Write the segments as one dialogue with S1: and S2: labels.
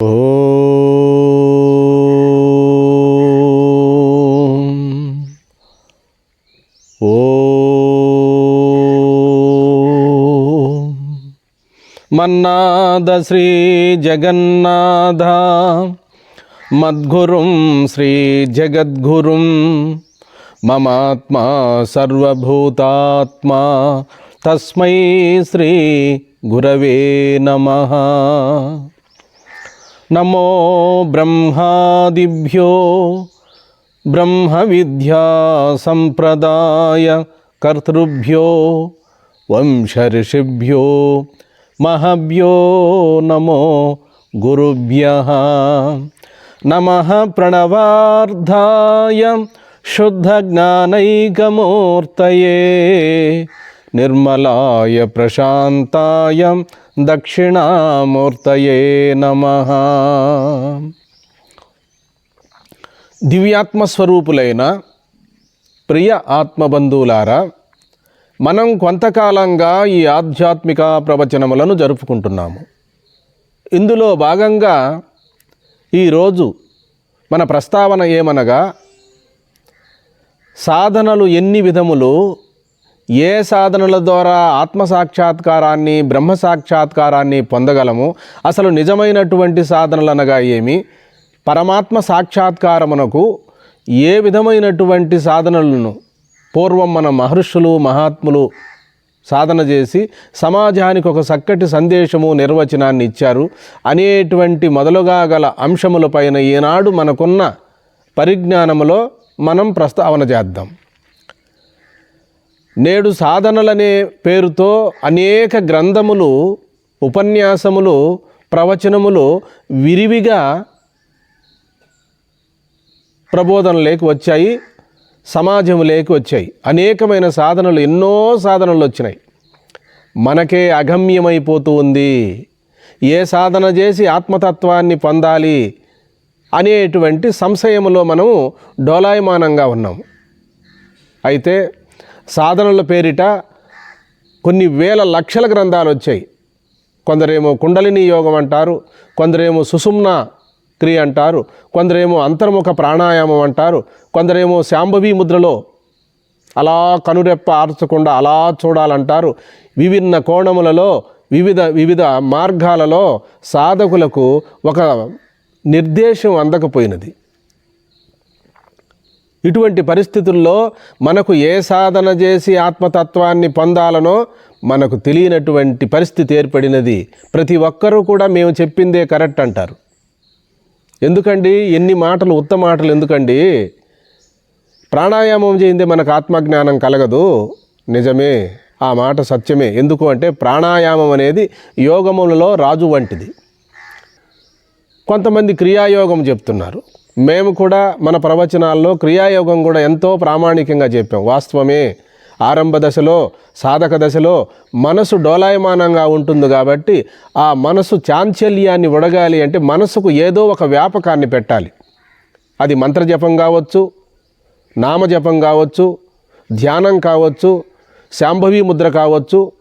S1: ఓం ఓం మన్నాద శ్రీ జగన్నాథ మద్గురుం శ్రీ జగద్గురుం మమాత్మా సర్వభూతాత్మా తస్మై శ్రీ గురవే నమః. नमो ब्रह्मादिभ्यो वंश ऋषिभ्यो महभ्यो नमो गुरुभ्यः। नमः प्रणवार्धाय शुद्धज्ञानैकमूर्तये నిర్మలాయ ప్రశాంతాయ దక్షిణామూర్తయే నమ దివ్యాత్మస్వరూపులైన ప్రియ ఆత్మబంధువులారా మనం కొంతకాలంగా ఈ ఆధ్యాత్మిక ప్రవచనములను జరుపుకుంటున్నాము. ఇందులో భాగంగా ఈరోజు మన ప్రస్తావన ఏమనగా సాధనలు ఎన్ని విధములు ఏ సాధనల ద్వారా ఆత్మ సాక్షాత్కారాన్ని బ్రహ్మ సాక్షాత్కారాన్ని పొందగలము? అసలు నిజమైనటువంటి సాధనలు అనగా ఏమి? పరమాత్మ సాక్షాత్కారమునకు ఏ విధమైనటువంటి సాధనలను పూర్వం మన మహర్షులు మహాత్ములు సాధన చేసి సమాజానికి ఒక చక్కటి సందేశము నిర్వచనాన్ని ఇచ్చారు. అనేటువంటి మొదలుగా గల అంశములపైన ఈనాడు మనకున్న పరిజ్ఞానములో మనం ప్రస్తావన చేద్దాం. నేడు సాధనలనే పేరుతో అనేక గ్రంథములు ఉపన్యాసములు ప్రవచనములు విరివిగా ప్రబోధనలేకి వచ్చాయి సమాజంలోకి వచ్చాయి. అనేకమైన సాధనలు ఎన్నో సాధనలు వచ్చినాయి. మనకే అగమ్యమైపోతూ ఉంది. ఏ సాధన చేసి ఆత్మతత్వాన్ని పొందాలి అనేటువంటి సంశయములో మనము డోలాయమానంగా ఉన్నాము. అయితే సాధనల పేరిట కొన్ని వేల లక్షల గ్రంథాలు వచ్చాయి. కొందరేమో కుండలిని యోగం అంటారు కొందరేమో సుసుమ్న క్రియ అంటారు కొందరేమో అంతర్ముఖ ప్రాణాయామం అంటారు కొందరేమో శాంభవి ముద్రలో అలా కనురెప్ప ఆర్చకుండా అలా చూడాలంటారు. విభిన్న కోణములలో వివిధ వివిధ మార్గాలలో సాధకులకు ఒక నిర్దేశం అందకపోయినది. ఇటువంటి పరిస్థితుల్లో మనకు ఏ సాధన చేసి ఆత్మతత్వాన్ని పొందాలనో మనకు తెలియనటువంటి పరిస్థితి ఏర్పడినది. ప్రతి ఒక్కరూ కూడా మేము చెప్పిందే కరెక్ట్ అంటారు. ఎందుకండి? ఎన్ని మాటలు ఉత్త మాటలు ఎందుకండి? ప్రాణాయామం చేయిందే మనకు ఆత్మజ్ఞానం కలగదు. నిజమే. ఆ మాట సత్యమే. ఎందుకు అంటే ప్రాణాయామం అనేది యోగములలో రాజు వంటిది. కొంతమంది క్రియాయోగం చెప్తున్నారు. మేము కూడా మన ప్రవచనాల్లో క్రియాయోగం కూడా ఎంతో ప్రామాణికంగా చెప్పాం. వాస్తవమే ఆరంభ దశలో సాధక దశలో మనసు డోలాయమానంగా ఉంటుంది కాబట్టి ఆ మనసు చాంచల్యాన్ని ఉడగాలి అంటే మనసుకు ఏదో ఒక వ్యాపకాన్ని పెట్టాలి. అది మంత్రజపం కావచ్చు నామజపం కావచ్చు ధ్యానం కావచ్చు శాంభవి ముద్ర కావచ్చు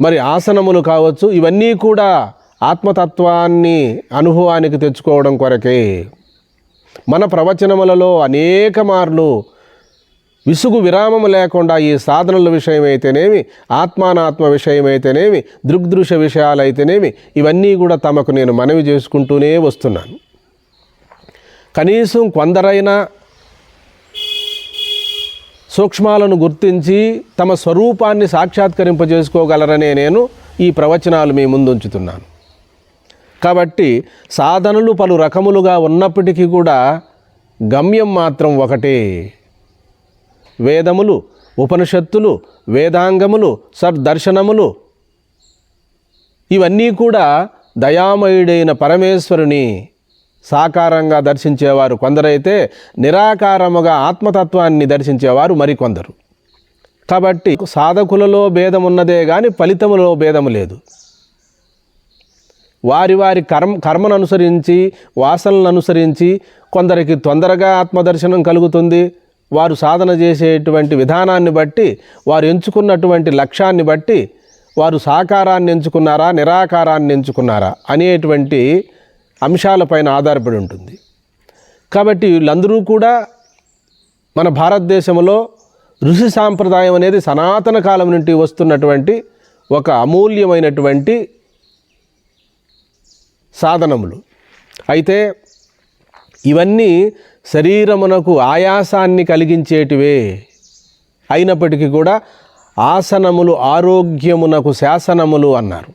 S1: మరి ఆసనములు కావచ్చు ఇవన్నీ కూడా ఆత్మతత్వాన్ని అనుభవానికి తెచ్చుకోవడం కొరకే మన ప్రవచనములలో అనేక మార్లు విసుగు విరామం లేకుండా ఈ సాధనల విషయమైతేనేమి ఆత్మానాత్మ విషయమైతేనేమి దృగ్దృశ్య విషయాలైతేనేమి ఇవన్నీ కూడా తమకు నేను మనవి చేసుకుంటూనే వస్తున్నాను. కనీసం కొందరైనా సూక్ష్మాలను గుర్తించి తమ స్వరూపాన్ని సాక్షాత్కరింపజేసుకోగలరనే నేను ఈ ప్రవచనాలు మీ ముందు ఉంచుతున్నాను. కాబట్టి సాధనలు పలు రకములుగా ఉన్నప్పటికీ కూడా గమ్యం మాత్రం ఒకటే. వేదములు ఉపనిషత్తులు వేదాంగములు సద్దర్శనములు ఇవన్నీ కూడా దయామయుడైన పరమేశ్వరుని సాకారంగా దర్శించేవారు కొందరైతే నిరాకారముగా ఆత్మతత్వాన్ని దర్శించేవారు మరికొందరు. కాబట్టి సాధకులలో భేదం ఉన్నదే కానీ ఫలితములో భేదము లేదు. వారి వారి కర్మ కర్మను అనుసరించి వాసనలను అనుసరించి కొందరికి తొందరగా ఆత్మదర్శనం కలుగుతుంది. వారు సాధన చేసేటువంటి విధానాన్ని బట్టి వారు ఎంచుకున్నటువంటి లక్ష్యాన్ని బట్టి వారు సాకారాన్ని ఎంచుకున్నారా నిరాకారాన్ని ఎంచుకున్నారా అనేటువంటి అంశాలపైన ఆధారపడి ఉంటుంది. కాబట్టి వీళ్ళందరూ కూడా మన భారతదేశంలో ఋషి సాంప్రదాయం అనేది సనాతన కాలం నుండి వస్తున్నటువంటి ఒక అమూల్యమైనటువంటి సాధనములు. అయితే ఇవన్నీ శరీరమునకు ఆయాసాన్ని కలిగించేటివే. అయినప్పటికీ కూడా ఆసనములు ఆరోగ్యమునకు శాసనములు అన్నారు.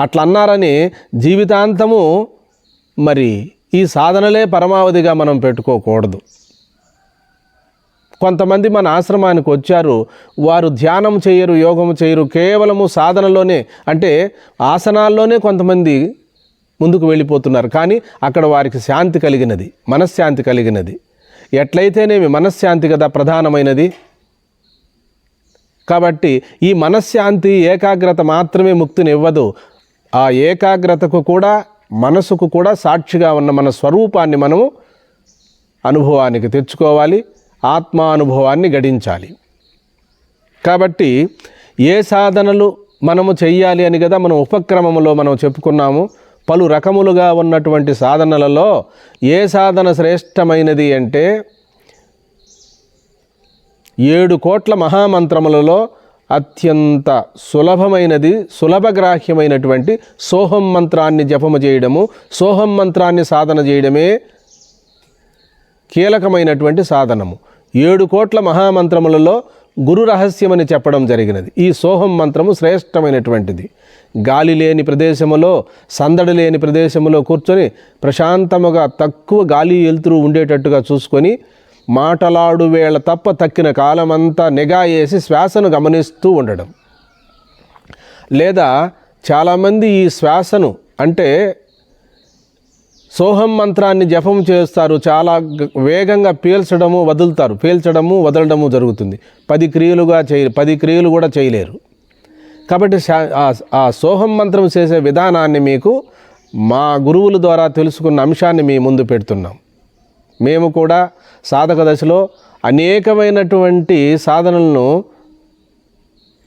S1: అట్లా అన్నారని జీవితాంతము మరి ఈ సాధనలే పరమావధిగా మనం పెట్టుకోకూడదు. కొంతమంది మన ఆశ్రమానికి వచ్చారు వారు ధ్యానం చేయరు యోగం చేయరు కేవలము సాధనలోనే అంటే ఆసనాల్లోనే కొంతమంది ముందుకు వెళ్ళిపోతున్నారు. కానీ అక్కడ వారికి శాంతి కలిగినది మనశ్శాంతి కలిగినది. ఎట్లయితేనేమి మనశ్శాంతి కదా ప్రధానమైనది? కాబట్టి ఈ మనశ్శాంతి ఏకాగ్రత మాత్రమే ముక్తిని ఇవ్వదు ఆ ఏకాగ్రతకు కూడా మనసుకు కూడా సాక్షిగా ఉన్న మన స్వరూపాన్ని మనము అనుభవానికి తెచ్చుకోవాలి ఆత్మానుభవాన్ని గడించాలి. కాబట్టి ఏ సాధనలు మనము చెయ్యాలి అని కదా మనం ఉపక్రమంలో మనం చెప్పుకున్నాము. పలు రకములుగా ఉన్నటువంటి సాధనలలో ఏ సాధన శ్రేష్టమైనది అంటే ఏడు కోట్ల మహామంత్రములలో అత్యంత సులభమైనది సులభగ్రాహ్యమైనటువంటి సోహం మంత్రాన్ని జపము చేయడము సోహం మంత్రాన్ని సాధన చేయడమే కీలకమైనటువంటి సాధనము. ఏడు కోట్ల మహామంత్రములలో గురు రహస్యమని చెప్పడం జరిగినది. ఈ సోహం మంత్రము శ్రేష్టమైనటువంటిది. గాలి లేని ప్రదేశములో సందడి లేని ప్రదేశములో కూర్చొని ప్రశాంతముగా తక్కువ గాలి వెలుతురు ఉండేటట్టుగా చూసుకొని మాటలాడు వేళ తప్ప తక్కిన కాలమంతా నిఘా వేసి శ్వాసను గమనిస్తూ ఉండడం. లేదా చాలామంది ఈ శ్వాసను అంటే సోహం మంత్రాన్ని జపం చేస్తారు చాలా వేగంగా పీల్చడము వదులుతారు పీల్చడము వదలడము జరుగుతుంది. పది క్రియలుగా చేయ పది క్రియలు కూడా చేయలేరు. కాబట్టి ఆ సోహం మంత్రం చేసే విధానాన్ని మీకు మా గురువుల ద్వారా తెలుసుకున్న అంశాన్ని మీ ముందు పెడుతున్నాం. మేము కూడా సాధక దశలో అనేకమైనటువంటి సాధనలను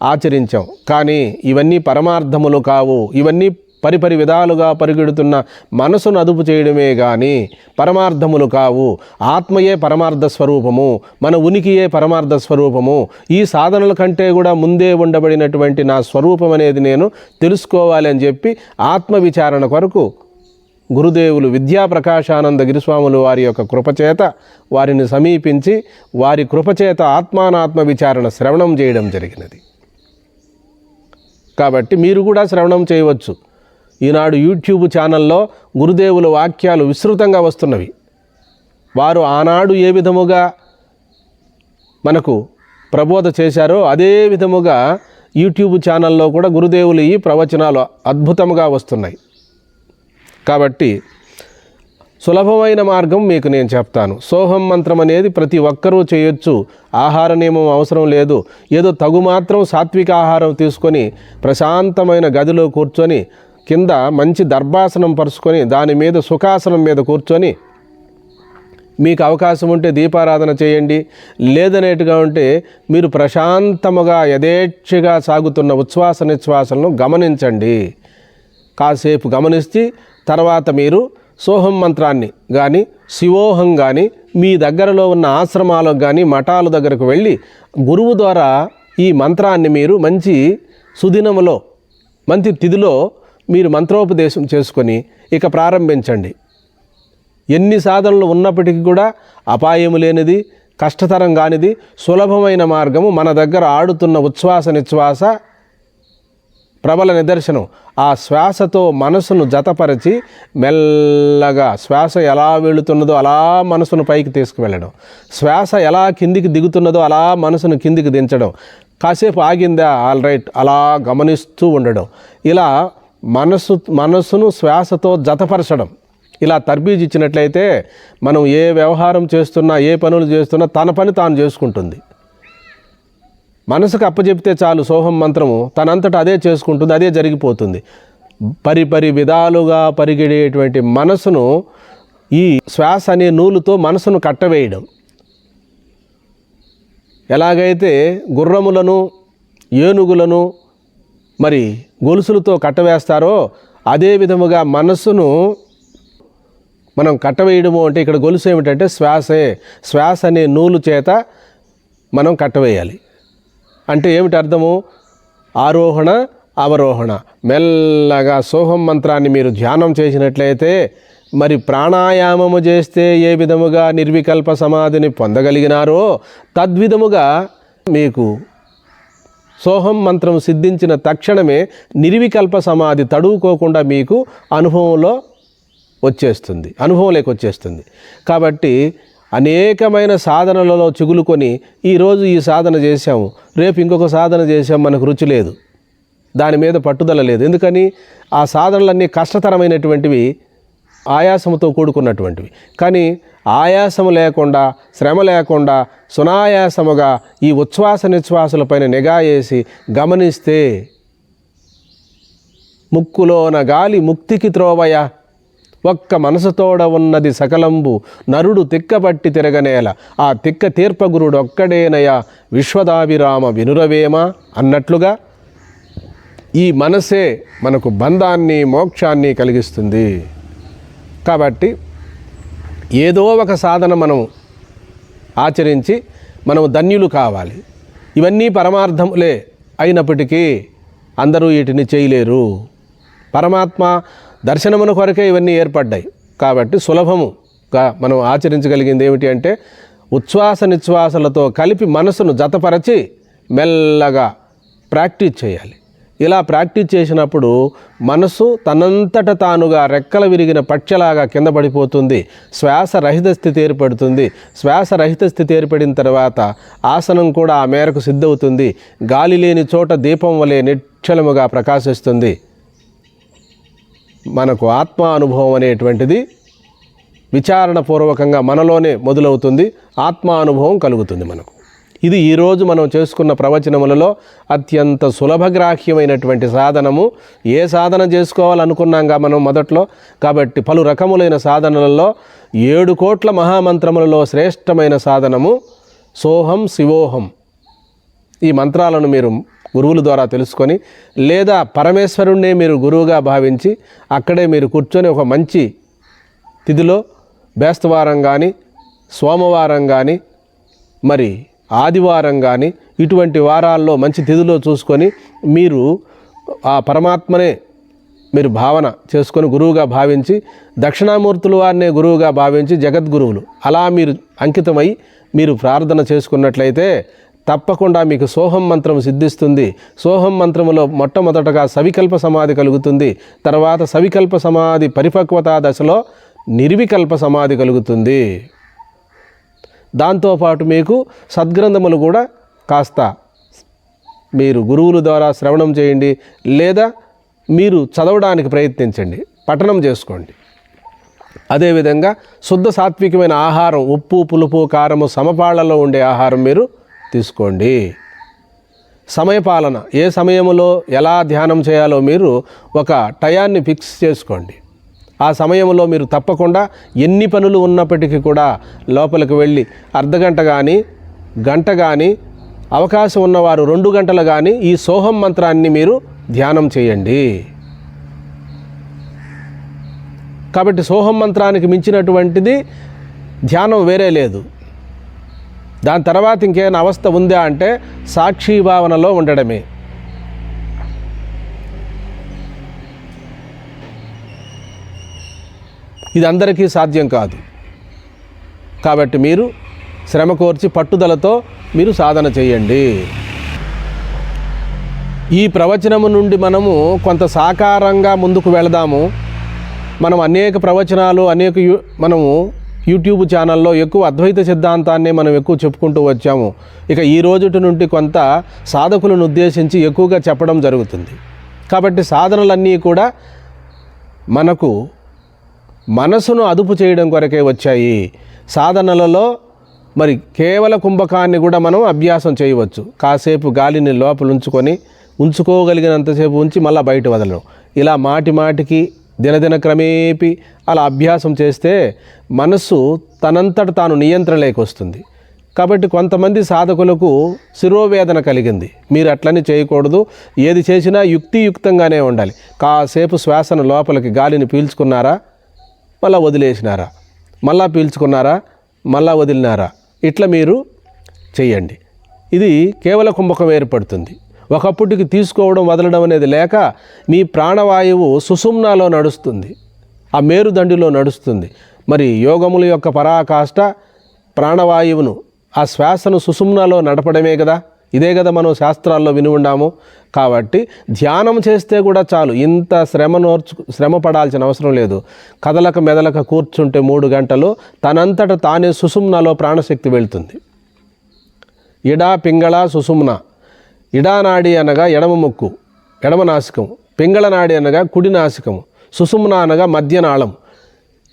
S1: ఆచరించాం. కానీ ఇవన్నీ పరమార్థములు కావు. ఇవన్నీ పరిపరి విధాలుగా పరిగెడుతున్న మనసును అదుపు చేయడమే కానీ పరమార్థములు కావు. ఆత్మయే పరమార్థ స్వరూపము మన ఉనికియే పరమార్థ స్వరూపము. ఈ సాధనల కంటే కూడా ముందే ఉండబడినటువంటి నా స్వరూపం అనేది నేను తెలుసుకోవాలి అని చెప్పి ఆత్మ విచారణ కొరకు గురుదేవులు విద్యా ప్రకాశానంద గిరిస్వాములు వారి యొక్క కృపచేత వారిని సమీపించి వారి కృపచేత ఆత్మానాత్మ విచారణ శ్రవణం చేయడం జరిగినది. కాబట్టి మీరు కూడా శ్రవణం చేయవచ్చు. ఈనాడు యూట్యూబ్ ఛానల్లో గురుదేవుల వాక్యాలు విస్తృతంగా వస్తున్నవి. వారు ఆనాడు ఏ విధముగా మనకు ప్రబోధ చేశారో అదే విధముగా యూట్యూబ్ ఛానల్లో కూడా గురుదేవులు ఈ ప్రవచనాలు అద్భుతంగా వస్తున్నాయి. కాబట్టి సులభమైన మార్గం మీకు నేను చెప్తాను. సోహం మంత్రం అనేది ప్రతి ఒక్కరూ చేయొచ్చు. ఆహార నియమం అవసరం లేదు. ఏదో తగు మాత్రం సాత్విక ఆహారం తీసుకొని ప్రశాంతమైన గదిలో కూర్చొని కింద మంచి దర్భాసనం పరుచుకొని దాని మీద సుఖాసనం మీద కూర్చొని మీకు అవకాశం ఉంటే దీపారాధన చేయండి. లేదనేట్టుగా ఉంటే మీరు ప్రశాంతముగా యథేచ్ఛగా సాగుతున్న ఉచ్ఛ్వాస నిశ్వాసలను గమనించండి. కాసేపు గమనిస్తే తర్వాత మీరు సోహం మంత్రాన్ని కానీ శివోహం కానీ మీ దగ్గరలో ఉన్న ఆశ్రమాలకు కానీ మఠాల దగ్గరకు వెళ్ళి గురువు ద్వారా ఈ మంత్రాన్ని మీరు మంచి సుదినములో మంచి తిథిలో మీరు మంత్రోపదేశం చేసుకొని ఇక ప్రారంభించండి. ఎన్ని సాధనలు ఉన్నప్పటికీ కూడా అపాయము లేనిది కష్టతరం కానిది సులభమైన మార్గము మన దగ్గర ఆడుతున్న ఉచ్ఛ్వాస నిశ్వాస ప్రబల నిదర్శనం. ఆ శ్వాసతో మనసును జతపరిచి మెల్లగా శ్వాస ఎలా వెళుతున్నదో అలా మనసును పైకి తీసుకువెళ్ళడం. శ్వాస ఎలా కిందికి దిగుతున్నదో అలా మనసును కిందికి దించడం. కాసేపు ఆగిందా? All right. అలా గమనిస్తూ ఉండడం. ఇలా మనసు మనసును శ్వాసతో జతపరచడం. ఇలా తర్బీజ్ ఇచ్చినట్లయితే మనం ఏ వ్యవహారం చేస్తున్నా ఏ పనులు చేస్తున్నా తన పని తాను చేసుకుంటుంది. మనసుకు అప్పచెప్తే చాలు సోహం మంత్రము తనంతట అదే చేసుకుంటుంది అదే జరిగిపోతుంది. పరిపరి విధాలుగా పరిగెడేటువంటి మనసును ఈ శ్వాస అనే నూలుతో మనసును కట్టవేయడం. ఎలాగైతే గుర్రములను ఏనుగులను మరి గొలుసులతో కట్టవేస్తారో అదే విధముగా మనస్సును మనం కట్టవేయడము అంటే ఇక్కడ గొలుసు ఏమిటంటే శ్వాసే. శ్వాస అనే నూలు చేత మనం కట్టవేయాలి. అంటే ఏమిటి అర్థము? ఆరోహణ అవరోహణ. మెల్లగా సోహం మంత్రాన్ని మీరు ధ్యానం చేసినట్లయితే మరి ప్రాణాయామము చేస్తే ఏ విధముగా నిర్వికల్ప సమాధిని పొందగలిగినారో తద్విధముగా మీకు సోహం మంత్రం సిద్ధించిన తక్షణమే నిర్వికల్ప సమాధి తడువుకోకుండా మీకు అనుభవంలో వచ్చేస్తుంది అనుభవంలోకి వచ్చేస్తుంది. కాబట్టి అనేకమైన సాధనలలో చిగులుకొని ఈరోజు ఈ సాధన చేశాము రేపు ఇంకొక సాధన చేసాం మనకు రుచి లేదు. దాని మీద పట్టుదల లేదు. ఎందుకని? ఆ సాధనలన్నీ కష్టతరమైనటువంటివి ఆయాసంతో కూడుకున్నటువంటివి. కానీ ఆయాసము లేకుండా శ్రమ లేకుండా సునాయాసముగా ఈ ఉచ్ఛ్వాస నిశ్వాసలపైన నిఘా వేసి గమనిస్తే ముక్కులోన గాలి ముక్తికి త్రోవయ. ఒక్క మనసుతోడ ఉన్నది సకలంబు నరుడు తిక్కబట్టి తిరగనేల ఆ తిక్క తీర్పగురుడు ఒక్కడేనయా. విశ్వదాభిరామ వినురవేమ? అన్నట్లుగా ఈ మనసే మనకు బంధాన్ని మోక్షాన్ని కలిగిస్తుంది. కాబట్టి ఏదో ఒక సాధన మనం ఆచరించి మనం ధన్యులు కావాలి. ఇవన్నీ పరమార్థములే అయినప్పటికీ అందరూ వీటిని చేయలేరు. పరమాత్మ దర్శనమున కొరకే ఇవన్నీ ఏర్పడ్డాయి. కాబట్టి సులభముగా మనం ఆచరించగలిగింది ఏమిటి అంటే ఉచ్ఛ్వాస నిశ్వాసలతో కలిపి మనసును జతపరచి మెల్లగా ప్రాక్టీస్ చేయాలి. ఇలా ప్రాక్టీస్ చేసినప్పుడు మనసు తనంతట తానుగా రెక్కల విరిగిన పక్షలాగా కింద పడిపోతుంది. శ్వాస రహిత స్థితి ఏర్పడుతుంది. శ్వాస రహిత స్థితి ఏర్పడిన తర్వాత ఆసనం కూడా ఆ మేరకు సిద్ధవుతుంది. గాలి లేని చోట దీపం వలె నిశ్చలముగా ప్రకాశిస్తుంది. మనకు ఆత్మ అనుభవం అనేటువంటిది విచారణపూర్వకంగా మనలోనే మొదలవుతుంది. ఆత్మ అనుభవం కలుగుతుంది మనకు. ఇది ఈరోజు మనం చేసుకున్న ప్రవచనములలో అత్యంత సులభగ్రాహ్యమైనటువంటి సాధనము. ఏ సాధన చేసుకోవాలనుకున్నాంగా మనం మొదట్లో? కాబట్టి పలు రకములైన సాధనలలో ఏడు కోట్ల మహామంత్రములలో శ్రేష్టమైన సాధనము సోహం శివోహం. ఈ మంత్రాలను మీరు గురువుల ద్వారా తెలుసుకొని లేదా పరమేశ్వరుణ్ణే మీరు గురువుగా భావించి అక్కడే మీరు కూర్చొని ఒక మంచి తిథిలో బేస్తవారం కానీ సోమవారం కానీ మరి ఆదివారం కానీ ఇటువంటి వారాల్లో మంచి తిథిలో చూసుకొని మీరు ఆ పరమాత్మనే మీరు భావన చేసుకొని గురువుగా భావించి దక్షిణామూర్తులు వారినే గురువుగా భావించి జగద్గురువులు. అలా మీరు అంకితమై మీరు ప్రార్థన చేసుకున్నట్లయితే తప్పకుండా మీకు సోహం మంత్రం సిద్ధిస్తుంది. సోహం మంత్రములో మొట్టమొదటగా సవికల్ప సమాధి కలుగుతుంది. తర్వాత సవికల్ప సమాధి పరిపక్వత దశలో నిర్వికల్ప సమాధి కలుగుతుంది. దాంతోపాటు మీకు సద్గ్రంథములు కూడా కాస్త మీరు గురువుల ద్వారా శ్రవణం చేయండి లేదా మీరు చదవడానికి ప్రయత్నించండి పఠనం చేసుకోండి. అదేవిధంగా శుద్ధ సాత్వికమైన ఆహారం ఉప్పు పులుపు కారము సమపాళ్ళలో ఉండే ఆహారం మీరు తీసుకోండి. సమయపాలన ఏ సమయంలో ఎలా ధ్యానం చేయాలో మీరు ఒక టయాన్ని ఫిక్స్ చేసుకోండి. ఆ సమయంలో మీరు తప్పకుండా ఎన్ని పనులు ఉన్నప్పటికీ కూడా లోపలికి వెళ్ళి అర్ధగంట కానీ గంట కానీ అవకాశం ఉన్నవారు రెండు గంటలు కానీ ఈ సోహం మంత్రాన్ని మీరు ధ్యానం చేయండి. కాబట్టి సోహం మంత్రానికి మించినటువంటిది ధ్యానం వేరే లేదు. దాని తర్వాత ఇంకేమైనా అవస్థ ఉందా అంటే సాక్షి భావనలో ఉండడమే. ఇది అందరికీ సాధ్యం కాదు. కాబట్టి మీరు శ్రమ కోర్చి పట్టుదలతో మీరు సాధన చేయండి. ఈ ప్రవచనము నుండి మనము కొంత సాకారంగా ముందుకు వెళదాము. మనం అనేక ప్రవచనాలు అనేక యూ మనము యూట్యూబ్ ఛానల్లో ఎక్కువ అద్వైత సిద్ధాంతాన్ని మనం ఎక్కువ చెప్పుకుంటూ వచ్చాము. ఇక ఈ రోజుటి నుండి కొంత సాధకులను ఉద్దేశించి ఎక్కువగా చెప్పడం జరుగుతుంది. కాబట్టి సాధనలన్నీ కూడా మనకు మనసును అదుపు చేయడం కొరకే వచ్చాయి. సాధనలలో మరి కేవల కుంభకాన్ని కూడా మనం అభ్యాసం చేయవచ్చు. కాసేపు గాలిని లోపల ఉంచుకొని ఉంచుకోగలిగినంతసేపు ఉంచి మళ్ళీ బయట వదలడం. ఇలా మాటి మాటికి దినదిన క్రమేపి అలా అభ్యాసం చేస్తే మనస్సు తనంతట తాను నియంత్రణలోకి వస్తుంది. కాబట్టి కొంతమంది సాధకులకు శిరోవేదన కలిగింది. మీరు అట్లని చేయకూడదు. ఏది చేసినా యుక్తియుక్తంగానే ఉండాలి. కాసేపు శ్వాసను లోపలికి గాలిని పీల్చుకున్నారా? మళ్ళా వదిలేసినారా? మళ్ళా పీల్చుకున్నారా? మళ్ళా వదిలినారా? ఇట్లా మీరు చేయండి ఇది కేవల కుంభకం ఏర్పడుతుంది. ఒకప్పటికి తీసుకోవడం వదలడం అనేది లేక మీ ప్రాణవాయువు సుసుమ్నాలో నడుస్తుంది. ఆ మేరుదండిలో నడుస్తుంది. మరి యోగముల యొక్క పరాకాష్ట ప్రాణవాయువును ఆ శ్వాసను సుసుమ్నాలో నడపడమే కదా? ఇదే కదా మనం శాస్త్రాల్లో విని ఉండాము. కాబట్టి ధ్యానం చేస్తే కూడా చాలు. ఇంత శ్రమ నోర్చు శ్రమ పడాల్సిన అవసరం లేదు. కదలక మెదలక కూర్చుంటే మూడు గంటలు తనంతట తానే సుసుమ్నలో ప్రాణశక్తి వెళ్తుంది. ఇడా పింగళ సుసుమ్న. ఇడానాడి అనగా ఎడమ ముక్కు ఎడమ నాసికం. పింగళ నాడి అనగా కుడి నాసికం. సుసుమ్న అనగా మధ్యనాళం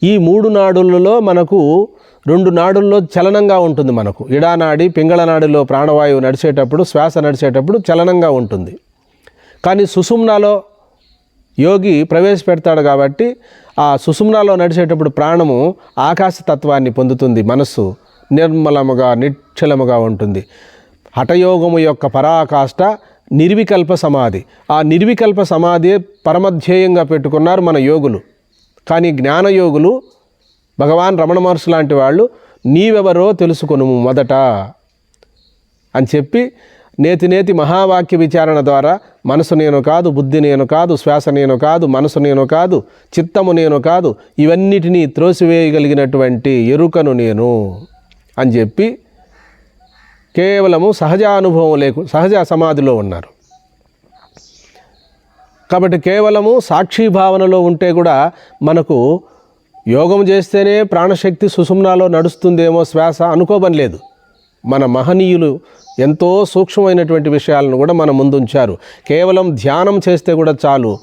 S1: ఈ మూడు నాడులలో మనకు రెండు నాడుల్లో చలనంగా ఉంటుంది మనకు. ఇడానాడి పింగళనాడిలో ప్రాణవాయువు నడిచేటప్పుడు శ్వాస నడిచేటప్పుడు చలనంగా ఉంటుంది. కానీ సుసుమ్నాలో యోగి ప్రవేశపెడతాడు కాబట్టి ఆ సుసుమ్నాలో నడిచేటప్పుడు ప్రాణము ఆకాశతత్వాన్ని పొందుతుంది మనస్సు నిర్మలముగా నిశ్చలముగా ఉంటుంది. హఠయోగము యొక్క పరాకాష్ట నిర్వికల్ప సమాధి. ఆ నిర్వికల్ప సమాధి పరమధ్యేయంగా పెట్టుకున్నారు మన యోగులు. కానీ జ్ఞానయోగులు భగవాన్ రమణ మహర్షి లాంటి వాళ్ళు నీవెవరో తెలుసుకొను మొదట అని చెప్పి నేతి నేతి మహావాక్య విచారణ ద్వారా మనసు నేను కాదు బుద్ధి నేను కాదు శ్వాస నేను కాదు మనసు నేను కాదు చిత్తము నేను కాదు ఇవన్నిటినీ త్రోసివేయగలిగినటువంటి ఎరుకను నేను అని చెప్పి కేవలము సహజ అనుభవం లేకు సహజ సమాధిలో ఉన్నారు. కాబట్టి కేవలము సాక్షి భావనలో ఉంటే కూడా మనకు యోగం చేస్తేనే ప్రాణశక్తి సుషుమ్నాలో నడుస్తుందేమో శ్వాస అనుకోబని లేదు. మన మహనీయులు ఎంతో సూక్ష్మమైనటువంటి విషయాలను కూడా మన ముందుంచారు. కేవలం ధ్యానం చేస్తే కూడా చాలు.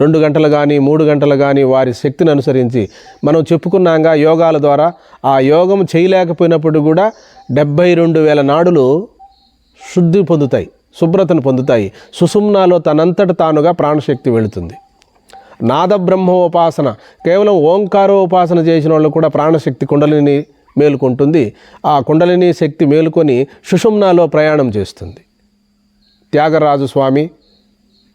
S1: రెండు గంటలు కానీ మూడు గంటలు కానీ వారి శక్తిని అనుసరించి మనం చెప్పుకున్నాగా యోగాల ద్వారా ఆ యోగం చేయలేకపోయినప్పుడు కూడా డెబ్భై రెండు వేల నాడులు శుద్ధి పొందుతాయి శుభ్రతను పొందుతాయి. సుసుమ్నాలో తనంతట తానుగా ప్రాణశక్తి వెళుతుంది. నాదబ్రహ్మోపాసన. కేవలం ఓంకారోపాసన చేసిన వాళ్ళు కూడా ప్రాణశక్తి కుండలిని మేలుకుంటుంది. ఆ కుండలిని శక్తి మేలుకొని సుషుమ్నాలో ప్రయాణం చేస్తుంది. త్యాగరాజు స్వామి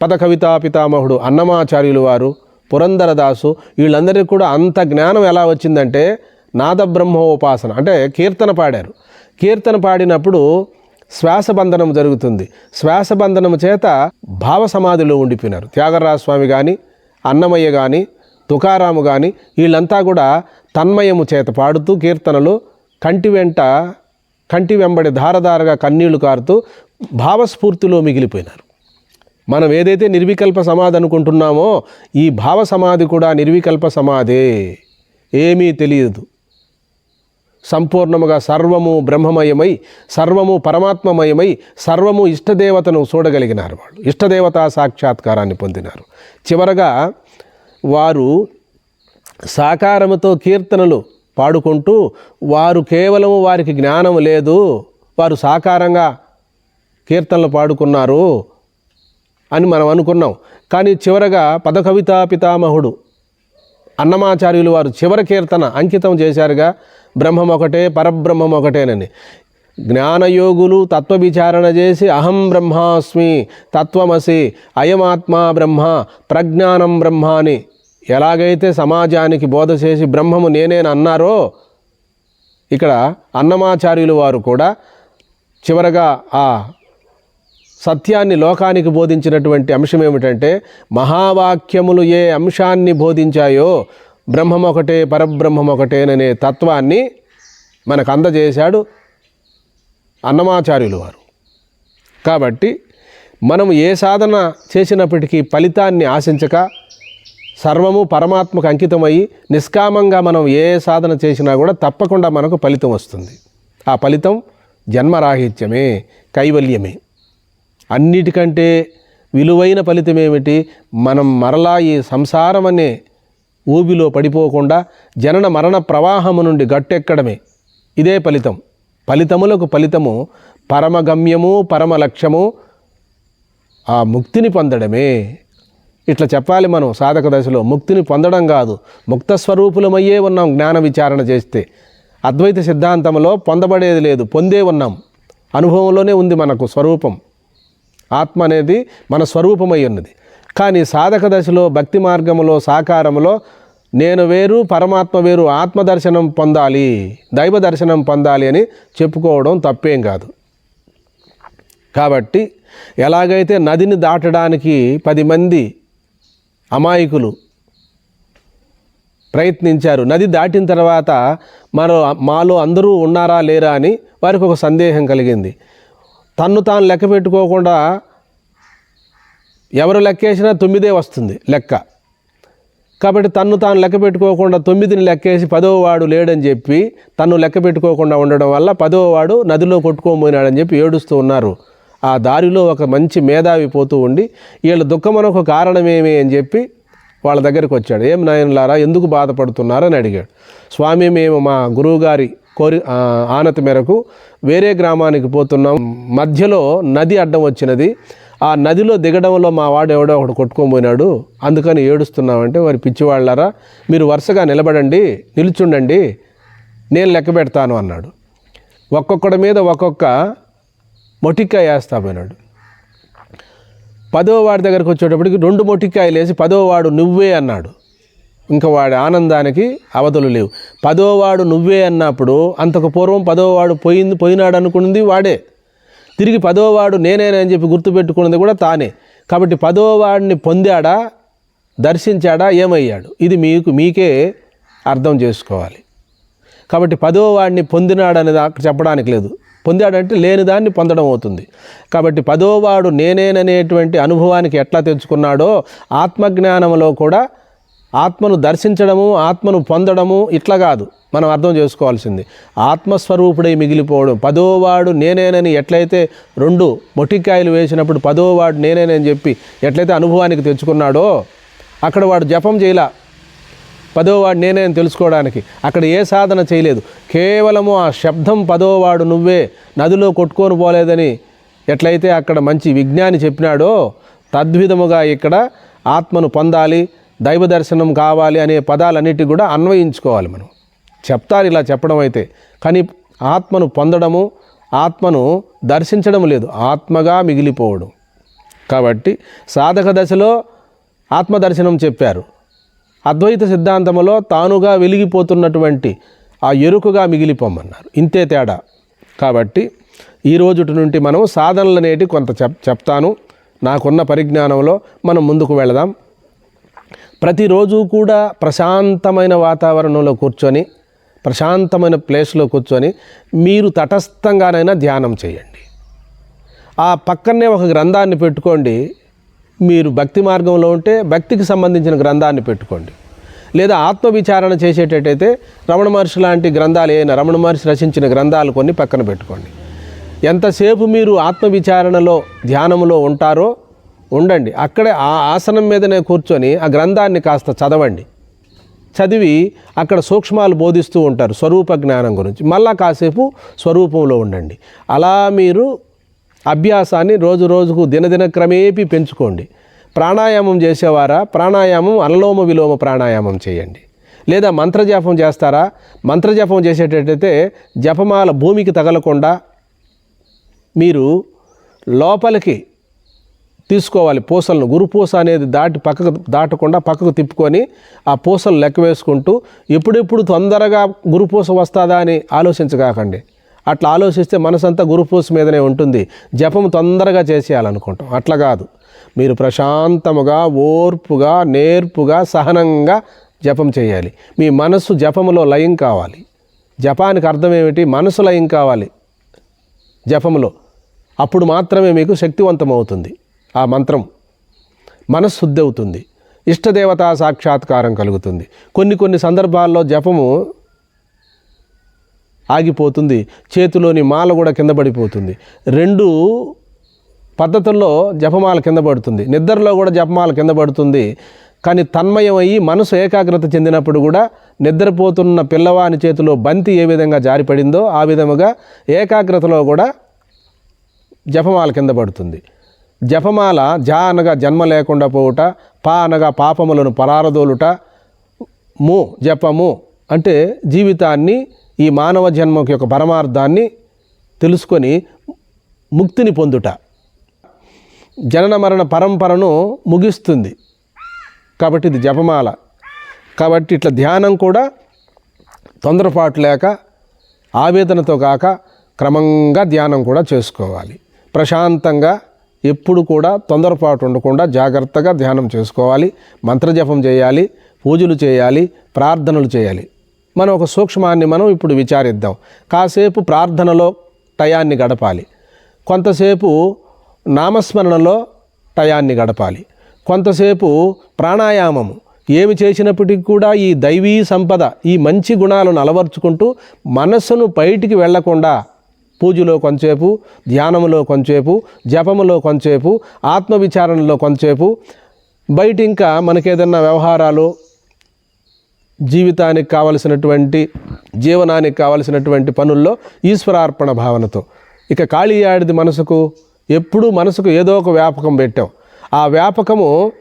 S1: పదకవితా పితామహుడు అన్నమాచార్యులు వారు పురందరదాసు వీళ్ళందరికీ కూడా అంత జ్ఞానం ఎలా వచ్చిందంటే నాదబ్రహ్మోపాసన. అంటే కీర్తన పాడారు. కీర్తన పాడినప్పుడు శ్వాసబంధనం జరుగుతుంది. శ్వాసబంధనం చేత భావ సమాధిలో ఉండిపోయినారు. త్యాగరాజ స్వామి కానీ అన్నమయ్య కానీ తుకారాము కానీ వీళ్ళంతా కూడా తన్మయము చేత పాడుతూ కీర్తనలు కంటి వెంట కంటి వెంబడి ధారధారగా కన్నీళ్ళు కారుతూ భావస్ఫూర్తిలో మిగిలిపోయినారు. మనం ఏదైతే నిర్వికల్ప సమాధి అనుకుంటున్నామో ఈ భావ సమాధి కూడా నిర్వికల్ప సమాధే. ఏమీ తెలియదు. సంపూర్ణముగా సర్వము బ్రహ్మమయమై సర్వము పరమాత్మమయమై సర్వము ఇష్టదేవతను చూడగలిగినారు వాళ్ళు. ఇష్టదేవతా సాక్షాత్కారాన్ని పొందినారు. చివరగా వారు సాకారముతో కీర్తనలు పాడుకుంటూ వారు కేవలము వారికి జ్ఞానం లేదు వారు సాకారంగా కీర్తనలు పాడుకున్నారు అని మనం అనుకున్నాం. కానీ చివరగా పదకవితా పితామహుడు అన్నమాచార్యులు వారు చివరి కీర్తన అంకితం చేశారుగా బ్రహ్మం ఒకటే పరబ్రహ్మం ఒకటేనని. జ్ఞానయోగులు తత్వ విచారణ చేసి అహం బ్రహ్మాస్మి తత్వమసి అయమాత్మా బ్రహ్మ ప్రజ్ఞానం బ్రహ్మ అని ఎలాగైతే సమాజానికి బోధ చేసి బ్రహ్మము నేనేనన్నారో ఇక్కడ అన్నమాచార్యులు వారు కూడా చివరగా ఆ సత్యాన్ని లోకానికి బోధించినటువంటి అంశం ఏమిటంటే మహావాక్యములు ఏ అంశాన్ని బోధించాయో బ్రహ్మం ఒకటే పరబ్రహ్మం ఒకటేననే తత్వాన్ని మనకు అందజేశాడు అన్నమాచార్యులు వారు. కాబట్టి మనం ఏ సాధన చేసినప్పటికీ ఫలితాన్ని ఆశించక సర్వము పరమాత్మకు అంకితమయ్యి నిష్కామంగా మనం ఏ సాధన చేసినా కూడా తప్పకుండా మనకు ఫలితం వస్తుంది. ఆ ఫలితం జన్మరాహిత్యమే కైవల్యమే. అన్నిటికంటే విలువైన ఫలితం ఏమిటి మనం మరలా ఈ సంసారం అనే ఊబిలో పడిపోకుండా జనన మరణ ప్రవాహము నుండి గట్టెక్కడమే. ఇదే ఫలితం. ఫలితములకు ఫలితము పరమగమ్యము పరమ లక్ష్యము ఆ ముక్తిని పొందడమే. ఇట్లా చెప్పాలి మనం సాధక దశలో. ముక్తిని పొందడం కాదు. ముక్త స్వరూపులమయ్యే ఉన్నాం జ్ఞాన విచారణ చేస్తే. అద్వైత సిద్ధాంతంలో పొందబడేది లేదు. పొందే ఉన్నాం. అనుభవంలోనే ఉంది మనకు స్వరూపం. ఆత్మ అనేది మన స్వరూపమై ఉన్నది. కానీ సాధక దశలో భక్తి మార్గములో సాకారములో నేను వేరు పరమాత్మ వేరు ఆత్మ దర్శనం పొందాలి దైవ దర్శనం పొందాలి అని చెప్పుకోవడం తప్పేం కాదు. కాబట్టి ఎలాగైతే నదిని దాటడానికి పది మంది అమాయకులు ప్రయత్నించారు నది దాటిన తర్వాత మరో మాలో అందరూ ఉన్నారా లేరా అని వారికి ఒక సందేహం కలిగింది. తన్ను తాను లెక్క పెట్టుకోకుండా ఎవరు లెక్కేసినా తొమ్మిదే వస్తుంది లెక్క. కాబట్టి తన్ను తాను లెక్క పెట్టుకోకుండా తొమ్మిదిని లెక్కేసి పదో వాడు లేడని చెప్పి తను లెక్క పెట్టుకోకుండా ఉండడం వల్ల పదో వాడు నదిలో కొట్టుకోబోయినాడని చెప్పి ఏడుస్తూ ఉన్నారు. ఆ దారిలో ఒక మంచి మేధావి పోతూ ఉండి వీళ్ళ దుఃఖమనొక కారణమేమి అని చెప్పి వాళ్ళ దగ్గరికి వచ్చాడు. ఏం నాయనలారా ఎందుకు బాధపడుతున్నారని అడిగాడు. స్వామి మేము మా గురువుగారి కోరి ఆనతి మేరకు వేరే గ్రామానికి పోతున్నాం. మధ్యలో నది అడ్డం వచ్చినది. ఆ నదిలో దిగడంలో మా వాడు ఎవడో ఒకడు కొట్టుకోబోయినాడు అందుకని ఏడుస్తున్నామంటే వారి పిచ్చివాళ్ళారా మీరు వరుసగా నిలబడండి నిలుచుండండి నేను లెక్క పెడతాను అన్నాడు. ఒక్కొక్కడి మీద ఒక్కొక్క మొటిక్కాయ వేస్తా పోయినాడు పదో వాడి దగ్గరకు వచ్చేటప్పటికి రెండు మొటిక్కాయలు వేసి పదో వాడు నువ్వే అన్నాడు. ఇంకా వాడి ఆనందానికి అవధులు లేవు. పదోవాడు నువ్వే అన్నప్పుడు అంతకు పూర్వం పదోవాడు పోయింది పోయినాడు అనుకున్నది వాడే. తిరిగి పదోవాడు నేనేనని చెప్పి గుర్తుపెట్టుకున్నది కూడా తానే. కాబట్టి పదోవాడిని పొందాడా? దర్శించాడా? ఏమయ్యాడు? ఇది మీకు మీకే అర్థం చేసుకోవాలి. కాబట్టి పదోవాడిని పొందినాడని అక్కడ చెప్పడానికి లేదు. పొందాడంటే లేని దాన్ని పొందడం అవుతుంది. కాబట్టి పదోవాడు నేనేననేటువంటి అనుభవానికి ఎట్లా తెచ్చుకున్నాడో ఆత్మజ్ఞానంలో కూడా ఆత్మను దర్శించడము ఆత్మను పొందడము ఇట్లా కాదు. మనం అర్థం చేసుకోవాల్సింది. ఆత్మస్వరూపుడై మిగిలిపోవడం. పదోవాడు నేనేనని ఎట్లయితే రెండు మొటికాయలు వేసినప్పుడు పదోవాడు నేనేనని చెప్పి ఎట్లయితే అనుభవానికి తెచ్చుకున్నాడో అక్కడ వాడు జపం చేయలా. పదోవాడు నేనే అని తెలుసుకోవడానికి అక్కడ ఏ సాధన చేయలేదు. కేవలము ఆ శబ్దం పదోవాడు నువ్వే నదిలో కొట్టుకొని పోలేదని ఎట్లయితే అక్కడ మంచి విజ్ఞాని చెప్పినాడో తద్విధముగా ఇక్కడ ఆత్మను పొందాలి దైవ దర్శనం కావాలి అనే పదాలన్నిటి కూడా అన్వయించుకోవాలి మనం. చెప్తారు ఇలా చెప్పడం అయితే. కానీ ఆత్మను పొందడము ఆత్మను దర్శించడం లేదు. ఆత్మగా మిగిలిపోవడం. కాబట్టి సాధక దశలో ఆత్మదర్శనం చెప్పారు. అద్వైత సిద్ధాంతంలో తానుగా వెలిగిపోతున్నటువంటి ఆ ఎరుకుగా మిగిలిపోమన్నారు. ఇంతే తేడా. కాబట్టి ఈ రోజుటి నుండి మనం సాధనలు అనేటి కొంత చెప్ చెప్తాను. నాకున్న పరిజ్ఞానంలో మనం ముందుకు వెళదాం. ప్రతిరోజు కూడా ప్రశాంతమైన వాతావరణంలో కూర్చొని ప్రశాంతమైన ప్లేస్లో కూర్చొని మీరు తటస్థంగానైనా ధ్యానం చేయండి. ఆ పక్కనే ఒక గ్రంథాన్ని పెట్టుకోండి. మీరు భక్తి మార్గంలో ఉంటే భక్తికి సంబంధించిన గ్రంథాన్ని పెట్టుకోండి. లేదా ఆత్మవిచారణ చేసేటట్టయితే రమణ మహర్షి లాంటి గ్రంథాలు ఏమైనా రమణ మహర్షి రచించిన గ్రంథాలు కొన్ని పక్కన పెట్టుకోండి. ఎంతసేపు మీరు ఆత్మవిచారణలో ధ్యానంలో ఉంటారో ఉండండి. అక్కడే ఆ ఆసనం మీదనే కూర్చొని ఆ గ్రంథాన్ని కాస్త చదవండి. చదివి అక్కడ సూక్ష్మాలు బోధిస్తూ ఉంటారు స్వరూప జ్ఞానం గురించి. మళ్ళా కాసేపు స్వరూపంలో ఉండండి. అలా మీరు అభ్యాసాన్ని రోజు రోజుకు దినదిన క్రమేపీ పెంచుకోండి. ప్రాణాయామం చేసేవారా? ప్రాణాయామం అనలోమ విలోమ ప్రాణాయామం చేయండి. లేదా మంత్రజపం చేస్తారా? మంత్రజపం చేసేటట్టయితే జపమాల భూమికి తగలకుండా మీరు లోపలికి తీసుకోవాలి పూసలను. గురు పూస అనేది దాటి పక్కకు దాటకుండా పక్కకు తిప్పుకొని ఆ పూసలు లెక్క వేసుకుంటూ ఎప్పుడెప్పుడు తొందరగా గురు పూస వస్తుందా అని ఆలోచించగాకండి అట్లా ఆలోచిస్తే మనసంతా గురు పూస మీదనే ఉంటుంది. జపం తొందరగా చేసేయాలనుకుంటాం. అట్లా కాదు. మీరు ప్రశాంతముగా ఓర్పుగా నేర్పుగా సహనంగా జపం చేయాలి. మీ మనస్సు జపములో లయం కావాలి. జపానికి అర్థం ఏమిటి? మనసు లయం కావాలి జపములో. అప్పుడు మాత్రమే మీకు శక్తివంతమవుతుంది. ఆ మంత్రం మనశుద్ధి అవుతుంది. ఇష్టదేవతా సాక్షాత్కారం కలుగుతుంది. కొన్ని కొన్ని సందర్భాల్లో జపము ఆగిపోతుంది. చేతిలోని మాల కూడా కింద పడిపోతుంది. రెండు పద్ధతుల్లో జపమాల కింద పడుతుంది. నిద్రలో కూడా జపమాల కింద పడుతుంది. కానీ తన్మయం అయ్యి మనసు ఏకాగ్రత చెందినప్పుడు కూడా నిద్రపోతున్న పిల్లవాని చేతిలో బంతి ఏ విధంగా జారిపడిందో ఆ విధముగా ఏకాగ్రతలో కూడా జపమాల కింద పడుతుంది. జపమాల జా అనగా జన్మ లేకుండా పోవుట పా అనగా పాపములను పరారదోలుట ము జపము అంటే జీవితాన్ని ఈ మానవ జన్మకి యొక్క పరమార్థాన్ని తెలుసుకొని ముక్తిని పొందుట. జనన మరణ పరంపరను ముగిస్తుంది. కాబట్టి ఇది జపమాల. కాబట్టి ఇట్లా ధ్యానం కూడా తొందరపాటు లేక ఆవేదనతో కాక క్రమంగా ధ్యానం కూడా చేసుకోవాలి. ప్రశాంతంగా ఎప్పుడు కూడా తొందరపాటు ఉండకుండా జాగ్రత్తగా ధ్యానం చేసుకోవాలి మంత్రజపం చేయాలి పూజలు చేయాలి ప్రార్థనలు చేయాలి. మనం ఒక సూక్ష్మాన్ని మనం ఇప్పుడు విచారిద్దాం. కాసేపు ప్రార్థనలో టయాన్ని గడపాలి. కొంతసేపు నామస్మరణలో టయాన్ని గడపాలి. కొంతసేపు ప్రాణాయామము. ఏమి చేసినప్పటికీ కూడా ఈ దైవీ సంపద ఈ మంచి గుణాలను అలవర్చుకుంటూ మనస్సును బయటికి వెళ్ళకుండా పూజలో కొంచెంసేపు ధ్యానములో కొంచెంసేపు జపములో కొంచెంసేపు ఆత్మవిచారణలో కొంచెంసేపు బయట ఇంకా మనకేదన్నా వ్యవహారాలు జీవితానికి కావలసినటువంటి జీవనానికి కావలసినటువంటి పనుల్లో ఈశ్వరార్పణ భావనతో. ఇక ఖాళీ ఆడిది మనసుకు ఎప్పుడూ మనసుకు ఏదో ఒక వ్యాపకం పెట్టాం. ఆ వ్యాపకము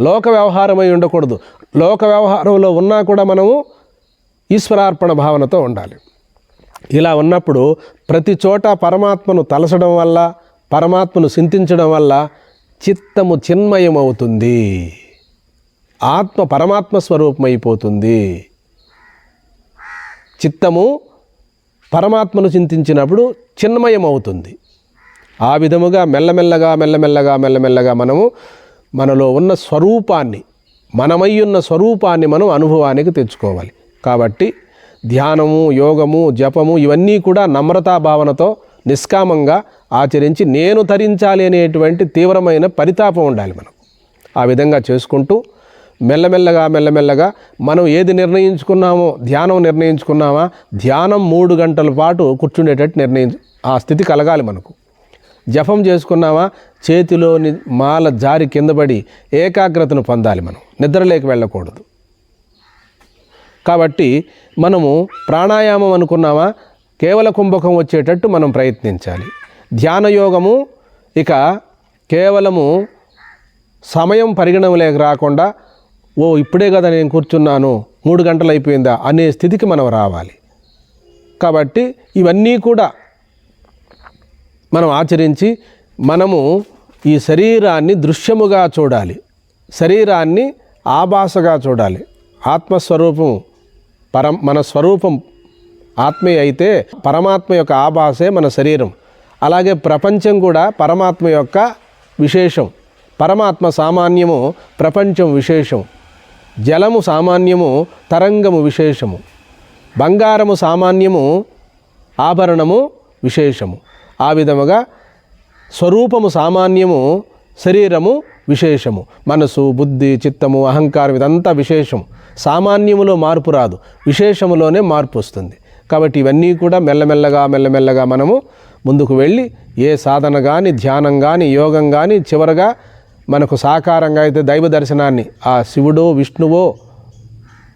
S1: లోక వ్యవహారమై ఉండకూడదు. లోక వ్యవహారంలో ఉన్నా కూడా మనము ఈశ్వరార్పణ భావనతో ఉండాలి. ఇలా ఉన్నప్పుడు ప్రతి చోట పరమాత్మను తలసడం వల్ల పరమాత్మను చింతించడం వల్ల చిత్తము చిన్మయమవుతుంది. ఆత్మ పరమాత్మ స్వరూపమైపోతుంది. చిత్తము పరమాత్మను చింతించినప్పుడు చిన్మయమవుతుంది. ఆ విధముగా మెల్లమెల్లగా మెల్లమెల్లగా మెల్లమెల్లగా మనము మనలో ఉన్న స్వరూపాన్ని మనమై ఉన్న స్వరూపాన్ని మనం అనుభవానికి తెచ్చుకోవాలి. కాబట్టి ధ్యానము యోగము జపము ఇవన్నీ కూడా నమ్రతా భావనతో నిష్కామంగా ఆచరించి నేను తరించాలి అనేటువంటి తీవ్రమైన పరితాపం ఉండాలి మనం. ఆ విధంగా చేసుకుంటూ మెల్లమెల్లగా మెల్లమెల్లగా మనం ఏది నిర్ణయించుకున్నామో ధ్యానం నిర్ణయించుకున్నామా ధ్యానం మూడు గంటల పాటు కూర్చుండేటట్టు నిర్ణయించు ఆ స్థితి కలగాలి మనకు. జపం చేసుకున్నామా చేతిలోని మాల జారి కిందపడి ఏకాగ్రతను పొందాలి మనం. నిద్రలేకి వెళ్ళకూడదు. కాబట్టి మనము ప్రాణాయామం అనుకున్నామా? కేవల కుంభకం వచ్చేటట్టు మనం ప్రయత్నించాలి. ధ్యానయోగము ఇక కేవలము సమయం పరిగణనలోకి రాకుండా ఓ ఇప్పుడే కదా నేను కూర్చున్నాను మూడు గంటలు అయిపోయిందా అనే స్థితికి మనం రావాలి. కాబట్టి ఇవన్నీ కూడా మనం ఆచరించి మనము ఈ శరీరాన్ని దృశ్యముగా చూడాలి. శరీరాన్ని ఆభాసగా చూడాలి. ఆత్మస్వరూపం పరం మన స్వరూపం ఆత్మే అయితే పరమాత్మ యొక్క ఆభాసే మన శరీరం. అలాగే ప్రపంచం కూడా పరమాత్మ యొక్క విశేషం. పరమాత్మ సామాన్యము ప్రపంచం విశేషం. జలము సామాన్యము తరంగము విశేషము. బంగారము సామాన్యము ఆభరణము విశేషము. ఆ విధముగా స్వరూపము సామాన్యము శరీరము విశేషము. మనసు బుద్ధి చిత్తము అహంకారం ఇదంతా విశేషం. సామాన్యములో మార్పు రాదు. విశేషములోనే మార్పు వస్తుంది. కాబట్టి ఇవన్నీ కూడా మెల్లమెల్లగా మెల్లమెల్లగా మనము ముందుకు వెళ్ళి ఏ సాధన కానీ ధ్యానం కానీ యోగం కానీ చివరగా మనకు సాకారంగా అయితే దైవ దర్శనాన్ని ఆ శివుడో విష్ణువో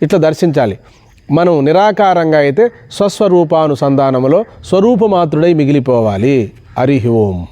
S1: ఇట్లా దర్శించాలి. మనం నిరాకారంగా అయితే స్వస్వరూపానుసంధానములో స్వరూపమాత్రుడై మిగిలిపోవాలి. హరి ఓం.